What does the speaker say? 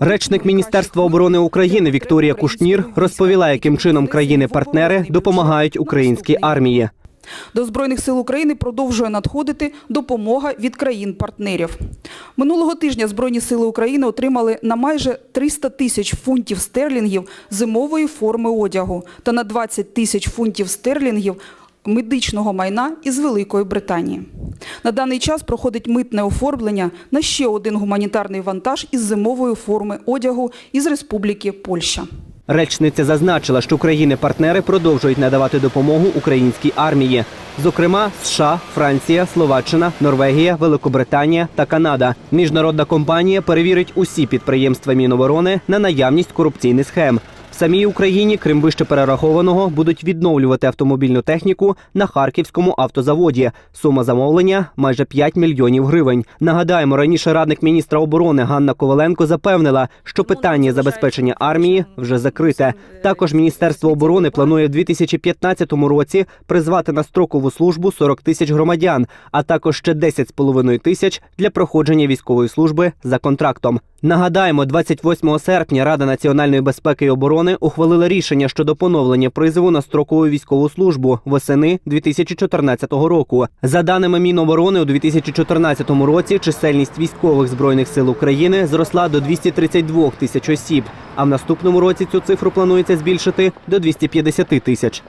Речник Міністерства оборони України Вікторія Кушнір розповіла, яким чином країни-партнери допомагають українській армії. До Збройних сил України продовжує надходити допомога від країн-партнерів. Минулого тижня Збройні сили України отримали на майже 300 тисяч фунтів стерлінгів зимової форми одягу та на 20 тисяч фунтів стерлінгів медичного майна із Великої Британії. На даний час проходить митне оформлення на ще один гуманітарний вантаж із зимової форми одягу із Республіки Польща. Речниця зазначила, що країни-партнери продовжують надавати допомогу українській армії. Зокрема, США, Франція, Словаччина, Норвегія, Великобританія та Канада. Міжнародна компанія перевірить усі підприємства Міноборони на наявність корупційних схем. Самій Україні, крім вище перерахованого, будуть відновлювати автомобільну техніку на харківському автозаводі. Сума замовлення майже 5 мільйонів гривень. Нагадаємо, раніше радник міністра оборони Ганна Коваленко запевнила, що питання забезпечення армії вже закрите. Також Міністерство оборони планує в 2015 році призвати на строкову службу 40 тисяч громадян, а також ще 10,5 тисяч для проходження військової служби за контрактом. Нагадаємо, 28 серпня Рада національної безпеки і оборони ухвалила рішення щодо поновлення призову на строкову військову службу восени 2014 року. За даними Міноборони, у 2014 році чисельність військових збройних сил України зросла до 232 тисяч осіб. А в наступному році цю цифру планується збільшити до 250 тисяч.